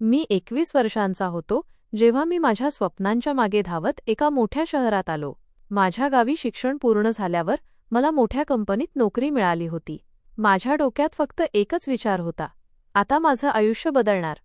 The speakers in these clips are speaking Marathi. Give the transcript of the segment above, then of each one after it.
मी एकवीस वर्षांचा होतो जेव्हा मी माझ्या स्वप्नांच्या मागे धावत एका मोठ्या शहरात आलो. माझ्या गावी शिक्षण पूर्ण झाल्यावर मला मोठ्या कंपनीत नोकरी मिळाली होती. माझ्या डोक्यात फक्त एकच विचार होता. आता माझं आयुष्य बदलणार.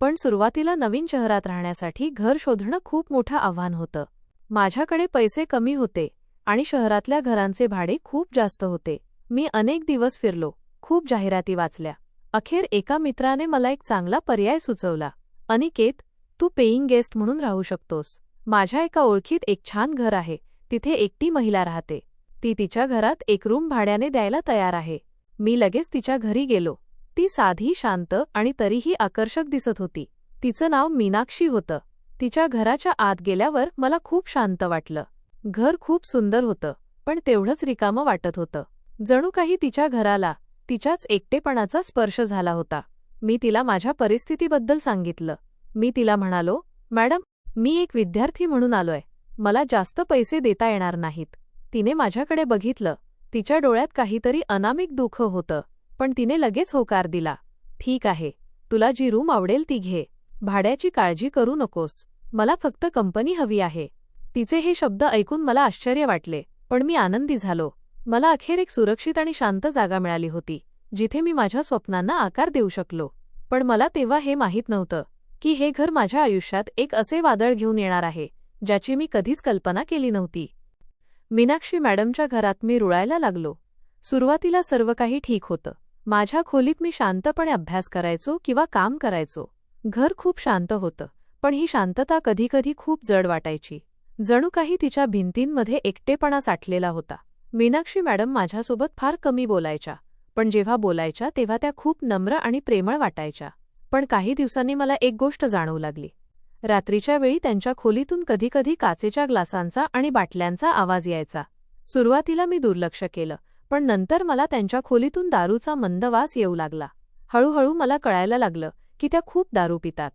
पण सुरुवातीला नवीन शहरात राहण्यासाठी घर शोधणं खूप मोठं आव्हान होतं. माझ्याकडे पैसे कमी होते आणि शहरातल्या घरांचे भाडे खूप जास्त होते. मी अनेक दिवस फिरलो खूप जाहिराती वाचल्या. अखेर एका मित्राने मला एक चांगला पर्याय सुचवला. अनिकेत तू पेईंग गेस्ट म्हणून राहू शकतोस. माझ्या एका ओळखीत एक छान घर आहे. तिथे एकटी महिला राहते. ती तिच्या घरात एक रूम भाड्याने द्यायला तयार आहे. मी लगेच तिच्या घरी गेलो. ती साधी शांत आणि तरीही आकर्षक दिसत होती. तिचं नाव मीनाक्षी होतं. तिच्या घराच्या आत गेल्यावर मला खूप शांत वाटलं. घर खूप सुंदर होतं पण तेवढंच रिकामं वाटत होतं. जणू काही तिच्या घराला तिच्याच एकटेपणाचा स्पर्श झाला होता. मी तिला माझ्या परिस्थितीबद्दल सांगितलं. मी तिला म्हणालो मॅडम मी एक विद्यार्थी म्हणून आलोय. मला जास्त पैसे देता येणार नाहीत. तिने माझ्याकडे बघितलं. तिच्या डोळ्यात काहीतरी अनामिक दुःख होतं. पण तिने लगेच होकार दिला. ठीक आहे. तुला जी रूम आवडेल ती घे. भाड्याची काळजी करू नकोस. मला फक्त कंपनी हवी आहे. तिचे हे शब्द ऐकून मला आश्चर्य वाटले पण मी आनंदी झालो. मला अखेर एक सुरक्षित आणि शांत जागा मिळाली होती जिथे मी माझ्या स्वप्नांना आकार देऊ शकलो. पण मला तेव्हा हे माहीत नव्हतं की हे घर माझ्या आयुष्यात एक असे वादळ घेऊन येणार आहे ज्याची मी कधीच कल्पना केली नव्हती. मीनाक्षी मॅडमच्या घरात मी रुळायला लागलो. सुरुवातीला सर्व काही ठीक होतं. माझ्या खोलीत मी शांतपणे अभ्यास करायचो किंवा काम करायचो. घर खूप शांत होतं पण ही शांतता कधीकधी खूप जड वाटायची. जणू काही तिच्या भिंतींमध्ये एकटेपणा साठलेला होता. मीनाक्षी मॅडम माझ्यासोबत फार कमी बोलायच्या. पण जेव्हा बोलायच्या तेव्हा त्या खूप नम्र आणि प्रेमळ वाटायच्या. पण काही दिवसांनी मला एक गोष्ट जाणवू लागली. रात्रीच्या वेळी त्यांच्या खोलीतून कधीकधी काचेच्या ग्लासांचा आणि बाटल्यांचा आवाज यायचा. सुरुवातीला मी दुर्लक्ष केलं पण नंतर मला त्यांच्या खोलीतून दारूचा मंदवास येऊ लागला. हळूहळू मला कळायला लागलं की त्या खूप दारू पितात.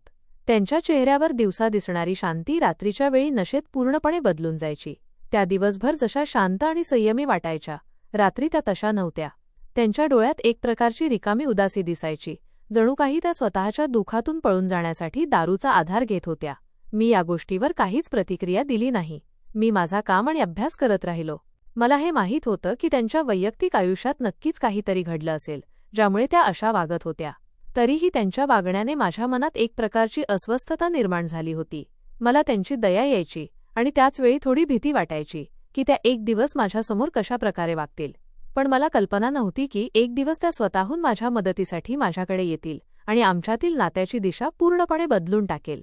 त्यांच्या चेहऱ्यावर दिवसा दिसणारी शांती रात्रीच्या वेळी नशेत पूर्णपणे बदलून जायची. त्या दिवसभर जशा शांत आणि संयमी वाटायच्या रात्री त्या तशा नव्हत्या. त्यांच्या डोळ्यात एक प्रकारची रिकामी उदासी दिसायची जणू काही त्या स्वतःच्या दुखातून पळून जाण्यासाठी दारूचा आधार घेत होत्या. मी या गोष्टीवर काहीच प्रतिक्रिया दिली नाही. मी माझा काम आणि अभ्यास करत राहिलो. मला हे माहीत होतं की त्यांच्या वैयक्तिक आयुष्यात नक्कीच काहीतरी घडलं असेल ज्यामुळे त्या अशा वागत होत्या. तरीही त्यांच्या वागण्याने माझ्या मनात एक प्रकारची अस्वस्थता निर्माण झाली होती. मला त्यांची दया यायची आणि त्याचवेळी थोडी भीती वाटायची की त्या एक दिवस माझ्यासमोर कशा प्रकारे वागतील. पण मला कल्पना नव्हती की एक दिवस त्या स्वतःहून माझ्या मदतीसाठी माझ्याकडे येतील आणि आमच्यातील नात्याची दिशा पूर्णपणे बदलून टाकेल.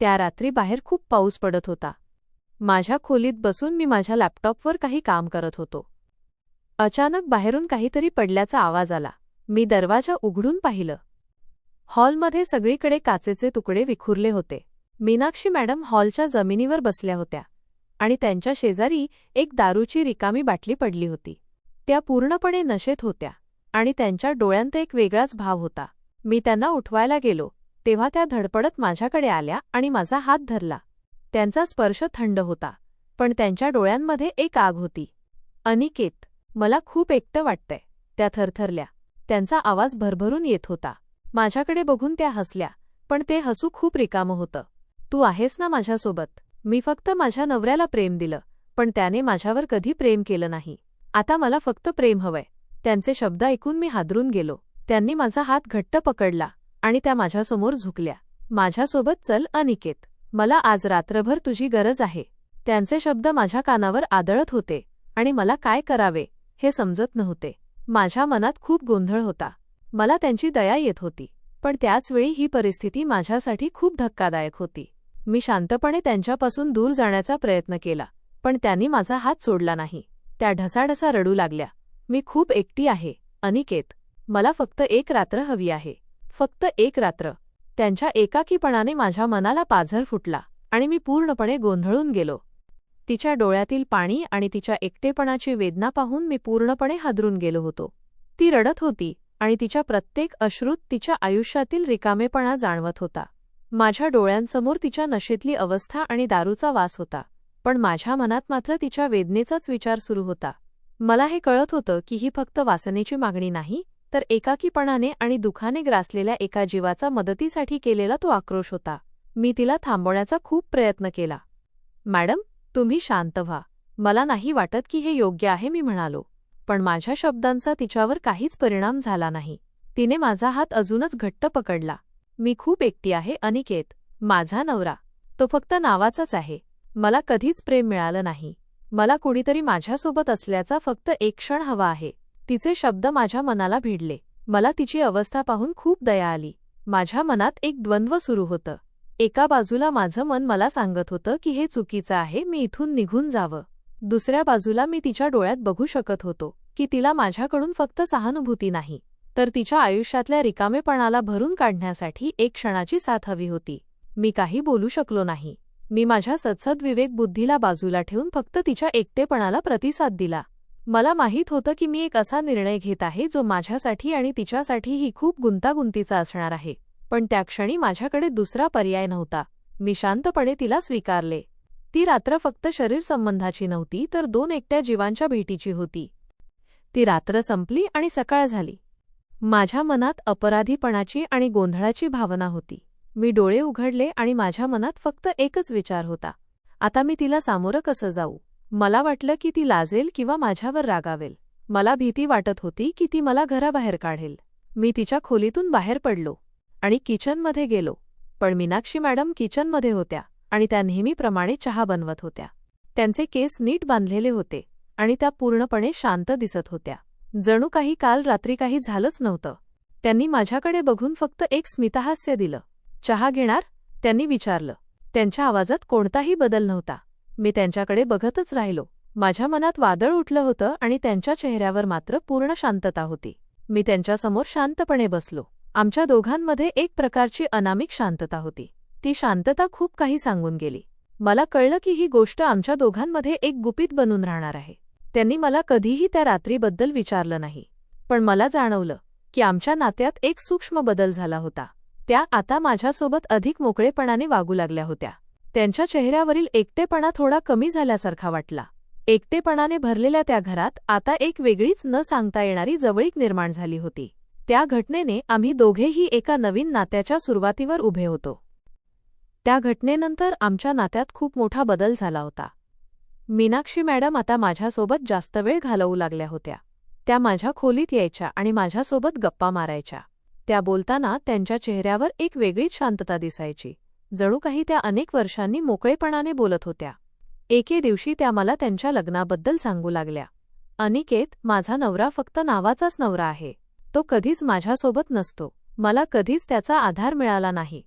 त्या रात्री बाहेर खूप पाऊस पडत होता. माझ्या खोलीत बसून मी माझ्या लॅपटॉपवर काही काम करत होतो. अचानक बाहेरून काहीतरी पडल्याचा आवाज आला. मी दरवाजा उघडून पाहिलं. हॉलमध्ये सगळीकडे काचेचे तुकडे विखुरले होते. मीनाक्षी मॅडम हॉलच्या जमिनीवर बसल्या होत्या आणि त्यांच्या शेजारी एक दारूची रिकामी बाटली पडली होती. त्या पूर्णपणे नशेत होत्या आणि त्यांच्या डोळ्यांत एक वेगळाच भाव होता. मी त्यांना उठवायला गेलो तेव्हा त्या धडपडत माझ्याकडे आल्या आणि माझा हात धरला. त्यांचा स्पर्श थंड होता पण त्यांच्या डोळ्यांमध्ये एक आग होती. अनिकेत मला खूप एकटं वाटतंय त्या थरथरल्या. त्यांचा आवाज भरभरून येत होता. माझ्याकडे बघून त्या हसल्या पण ते हसू खूप रिकामं होतं. तू आहेस ना माझ्यासोबत. मी फक्त माझ्या नवऱ्याला प्रेम दिलं पण त्याने माझ्यावर कधी प्रेम केलं नाही. आता मला फक्त प्रेम हवंय. त्यांचे शब्द ऐकून मी हादरून गेलो. त्यांनी माझा हात घट्ट पकडला आणि त्या माझ्यासमोर झुकल्या. माझ्यासोबत चल अनिकेत. मला आज रात्रभर तुझी गरज आहे. त्यांचे शब्द माझ्या कानावर आदळत होते आणि मला काय करावे हे समजत नव्हते. माझ्या मनात खूप गोंधळ होता. मला त्यांची दया येत होती पण त्याचवेळी ही परिस्थिती माझ्यासाठी खूप धक्कादायक होती. मी शांतपणे त्यांच्यापासून दूर जाण्याचा प्रयत्न केला पण त्यांनी माझा हात सोडला नाही. त्या ढसाढसा रडू लागल्या. मी खूप एकटी आहे अनिकेत. मला फक्त एक रात्र हवी आहे. फक्त एक रात्र. त्यांच्या एकाकीपणाने माझ्या मनाला पाझर फुटला आणि मी पूर्णपणे गोंधळून गेलो. तिच्या डोळ्यातील पाणी आणि तिच्या एकटेपणाची वेदना पाहून मी पूर्णपणे हादरून गेलो होतो. ती रडत होती आणि तिच्या प्रत्येक अश्रूत तिच्या आयुष्यातील रिकामेपणा जाणवत होता. माझ्या डोळ्यांसमोर तिच्या नशेतली अवस्था आणि दारूचा वास होता पण माझ्या मनात मात्र तिच्या वेदनेचाच विचार सुरू होता. मला हे कळत होतं की ही फक्त वासनेची मागणी नाही तर एकाकीपणाने आणि दुखाने ग्रासलेल्या एका जीवाचा मदतीसाठी केलेला तो आक्रोश होता. मी तिला थांबवण्याचा खूप प्रयत्न केला. मॅडम तुम्ही शांत व्हा. मला नाही वाटत की हे योग्य आहे मी म्हणालो. पण माझ्या शब्दांचा तिच्यावर काहीच परिणाम झाला नाही. तिने माझा हात अजूनच घट्ट पकडला. मी खूप एकटी आहे अनिकेत. माझा नवरा. तो फक्त नावाचाच आहे. मला कधीच प्रेम मिळालं नाही. मला कुणीतरी माझ्यासोबत असल्याचा फक्त एक क्षण हवा आहे. तिचे शब्द माझ्या मनाला भिडले. मला तिची अवस्था पाहून खूप दया आली. माझ्या मनात एक द्वंद्व सुरू होतं. एका बाजूला माझं मन मला सांगत होतं की हे चुकीचं आहे मी इथून निघून जावं. दुसऱ्या बाजूला मी तिच्या डोळ्यात बघू शकत होतो की तिला माझ्याकडून फक्त सहानुभूती नाही. तर तिच्या आयुष्यातल्या रिकामेपणाला भरून काढण्यासाठी एक क्षणाची साथ हवी होती. मी काही बोलू शकलो नाही. मी माझ्या सत्सद विवेक बुद्धीला बाजूला ठेवून फक्त तिच्या एकटेपणाला प्रतिसाद दिला. मला माहीत होतं की मी एक असा निर्णय घेत आहे जो माझ्यासाठी आणि तिच्यासाठीही खूप गुंतागुंतीचा असणार आहे. पण त्या क्षणी माझ्याकडे दुसरा पर्याय नव्हता. मी शांतपणे तिला स्वीकारले. ती रात्र फक्त शरीर संबंधाची नव्हती तर दोन एकट्या जीवांच्या भेटीची होती. ती रात्र संपली आणि सकाळ झाली. माझ्या मनात अपराधीपणाची आणि गोंधळाची भावना होती. मी डोळे उघडले आणि माझ्या मनात फक्त एकच विचार होता. आता मी तिला सामोरं कसं जाऊ? मला वाटलं की ती लाजेल किंवा माझ्यावर रागावेल. मला भीती वाटत होती की ती मला घराबाहेर काढेल. मी तिच्या खोलीतून बाहेर पडलो आणि किचनमध्ये गेलो. पण मीनाक्षी मॅडम किचनमध्ये होत्या आणि त्या नेहमीप्रमाणे चहा बनवत होत्या. त्यांचे केस नीट बांधलेले होते आणि त्या पूर्णपणे शांत दिसत होत्या. जणू काही काल रात्री काही झालंच नव्हतं. त्यांनी माझ्याकडे बघून फक्त एक स्मितहास्य दिलं. चहा घेणार? त्यांनी विचारलं. त्यांच्या आवाजात कोणताही बदल नव्हता. मी त्यांच्याकडे बघतच राहिलो. माझ्या मनात वादळ उठलं होतं आणि त्यांच्या चेहऱ्यावर मात्र पूर्ण शांतता होती. मी त्यांच्यासमोर शांतपणे बसलो. आमच्या दोघांमध्ये एक प्रकारची अनामिक शांतता होती. ती शांतता खूप काही सांगून गेली. मला कळलं की ही गोष्ट आमच्या दोघांमध्ये एक गुपित बनून राहणार आहे. त्यांनी मला कधीही त्या रात्रीबद्दल विचारलं नाही. पण मला जाणवलं की आमच्या नात्यात एक सूक्ष्म बदल झाला होता. त्या आता माझ्यासोबत अधिक मोकळेपणाने वागू लागल्या होत्या. त्यांच्या चेहऱ्यावरील एकटेपणा थोडा कमी झाल्यासारखा वाटला. एकटेपणाने भरलेल्या त्या घरात आता एक वेगळीच न सांगता येणारी जवळीक निर्माण झाली होती. त्या घटनेने आम्ही दोघेही एका नवीन नात्याच्या सुरुवातीवर उभे होतो. त्या घटनेनंतर आमच्या नात्यात खूप मोठा बदल झाला होता. मीनाक्षी मॅडम आता माझ्यासोबत जास्त वेळ घालवू लागल्या होत्या. त्या माझ्या खोलीत यायच्या आणि माझ्यासोबत गप्पा मारायच्या. त्या बोलताना त्यांच्या चेहऱ्यावर एक वेगळीच शांतता दिसायची. जणू काही त्या अनेक वर्षांनी मोकळेपणाने बोलत होत्या. एके दिवशी त्या मला त्यांच्या लग्नाबद्दल सांगू लागल्या. अनिकेत माझा नवरा फक्त नावाचाच नवरा आहे. तो कधीच माझ्यासोबत नसतो. मला कधीच त्याचा आधार मिळाला नाही.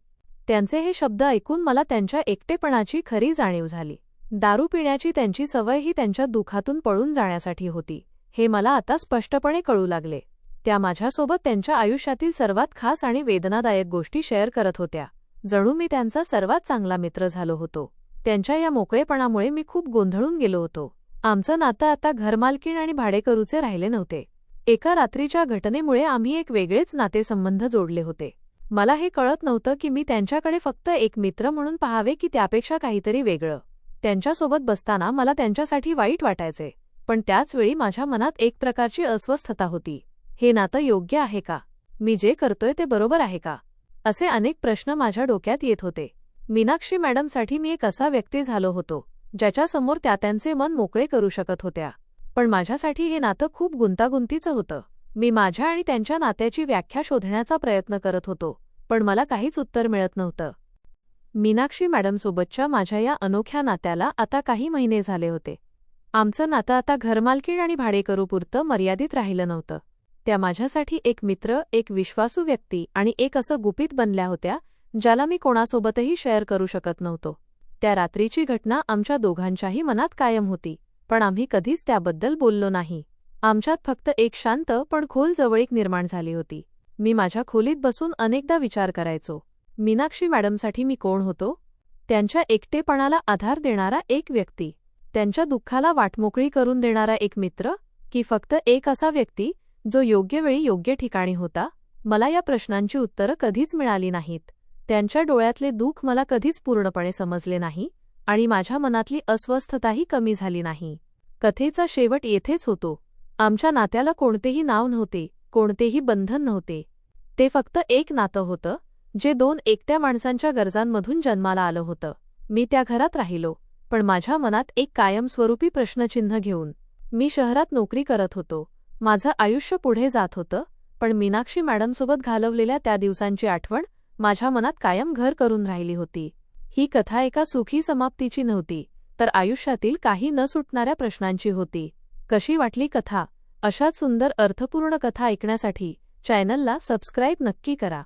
त्यांचे हे शब्द ऐकून मला त्यांच्या एकटेपणाची खरी जाणीव झाली. दारू पिण्याची त्यांची सवय ही त्यांच्या दुखातून पळून जाण्यासाठी होती. हे मला आता स्पष्टपणे कळू लागले. त्या माझ्यासोबत त्यांच्या आयुष्यातील सर्वात खास आणि वेदनादायक गोष्टी शेअर करत होत्या. जणू मी त्यांचा सर्वात चांगला मित्र झालो होतो. त्यांच्या या मोकळेपणामुळे मी खूप गोंधळून गेलो होतो. आमचं नातं आता घरमालकीण आणि भाडेकरूचे राहिले नव्हते. एका रात्रीच्या घटनेमुळे आम्ही एक वेगळेच नातेसंबंध जोडले होते. मला हे कळत नव्हतं की मी त्यांच्याकडे फक्त एक मित्र म्हणून पाहावे की त्यापेक्षा काहीतरी वेगळं. त्यांच्यासोबत बसताना मला त्यांच्यासाठी वाईट वाटायचे पण त्याचवेळी माझ्या मनात एक प्रकारची अस्वस्थता होती. हे नातं योग्य आहे का? मी जे करतोय ते बरोबर आहे का? असे अनेक प्रश्न माझ्या डोक्यात येत होते. मीनाक्षी मॅडमसाठी मी एक असा व्यक्ती झालो होतो ज्याच्यासमोर त्या त्यांचे मन मोकळे करू शकत होत्या. पण माझ्यासाठी हे नातं खूप गुंतागुंतीचं होतं. मी माझ्या आणि त्यांच्या नात्याची व्याख्या शोधण्याचा प्रयत्न करत होतो पण मला काहीच उत्तर मिळत नव्हतं. मीनाक्षी मॅडमसोबतच्या माझ्या या अनोख्या नात्याला आता काही महिने झाले होते. आमचं नातं आता घरमालकीण आणि भाडेकरूपुरतं मर्यादित राहिलं नव्हतं. त्या माझ्यासाठी एक मित्र एक विश्वासू व्यक्ती आणि एक असं गुपित बनल्या होत्या ज्याला मी कोणासोबतही शेअर करू शकत नव्हतो. त्या रात्रीची घटना आमच्या दोघांच्याही मनात कायम होती पण आम्ही कधीच त्याबद्दल बोललो नाही. आमच्यात फक्त एक शांत पण खोल जवळीक निर्माण झाली होती. मी माझ्या खोलीत बसून अनेकदा विचार करायचो. मीनाक्षी मॅडमसाठी मी कोण होतो? त्यांच्या एकटेपणाला आधार देणारा एक व्यक्ती त्यांच्या दुःखाला वाटमोकळी करून देणारा एक मित्र की फक्त एक असा व्यक्ती जो योग्य वेळी योग्य ठिकाणी होता? मला या प्रश्नांची उत्तरं कधीच मिळाली नाहीत. त्यांच्या डोळ्यातले दुःख मला कधीच पूर्णपणे समजले नाही आणि माझ्या मनातली अस्वस्थताही कमी झाली नाही. कथेचा शेवट येथेच होतो. आमच्या नात्याला कोणतेही नाव नव्हते कोणतेही बंधन नव्हते. ते फक्त एक नातं होतं जे दोन एकट्या माणसांच्या गरजांमधून जन्माला आलं होतं. मी त्या घरात राहिलो पण माझ्या मनात एक कायमस्वरूपी प्रश्नचिन्ह घेऊन मी शहरात नोकरी करत होतो. माझं आयुष्य पुढे जात होतं पण मीनाक्षी मॅडमसोबत घालवलेल्या त्या दिवसांची आठवण माझ्या मनात कायम घर करून राहिली होती. ही कथा एका सुखी समाप्तीची नव्हती तर आयुष्यातील काही न सुटणाऱ्या प्रश्नांची होती. कशी वाटली कथा? अशाच सुंदर अर्थपूर्ण कथा ऐकण्यासाठी चॅनलला सबस्क्राईब नक्की करा.